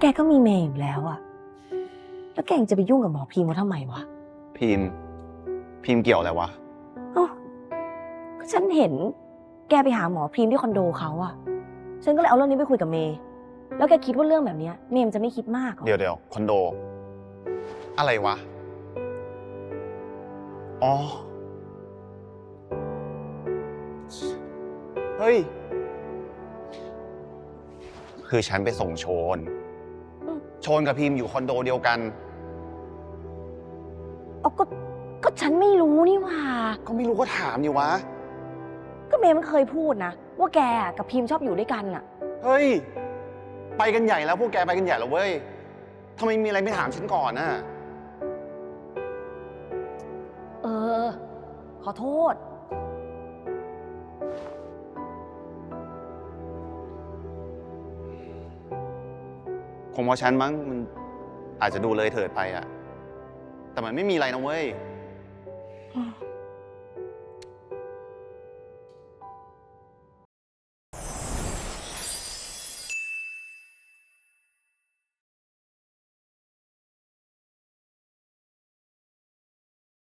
แกก็มีเมย์อยู่แล้วอะแล้วแกยังจะไปยุ่งกับหมอพีมเขาทำไมวะพิมพ์ พิมพ์เกี่ยวอะไรวะ เอ้าก็ฉันเห็น แกไปหาหมอพรีมที่คอนโดเขาอะฉันก็เลยเอาเรื่องนี้ไปคุยกับเมย์ แล้วแกคิดว่าเรื่องแบบเนี้ยเมย์มันจะไม่คิดมากหรอ เดี๋ยวเดี๋ยวคอนโด อะไรวะ อ๋อ เฮ้ย คือฉันไปส่งโชนโชนกับพิมพ์อยู่คอนโดเดียวกัน เอาก็ก็ฉันไม่รู้นี่หว่า ก็ไม่รู้ก็ถามอยู่วะ ก็เมย์มันเคยพูดนะ ว่าแกอะกับพิมชอบอยู่ด้วยกันอะเฮ้ย ไปกันใหญ่แล้วพวกแกไปกันใหญ่แล้วเว้ยทำไมมีอะไรไม่ถามฉันก่อนน่ะ เออ ขอโทษ คงเพราะฉันมั้งมันอาจจะดูเลยเถิดไปอะแต่มันไม่มีอะไรนะเว้ย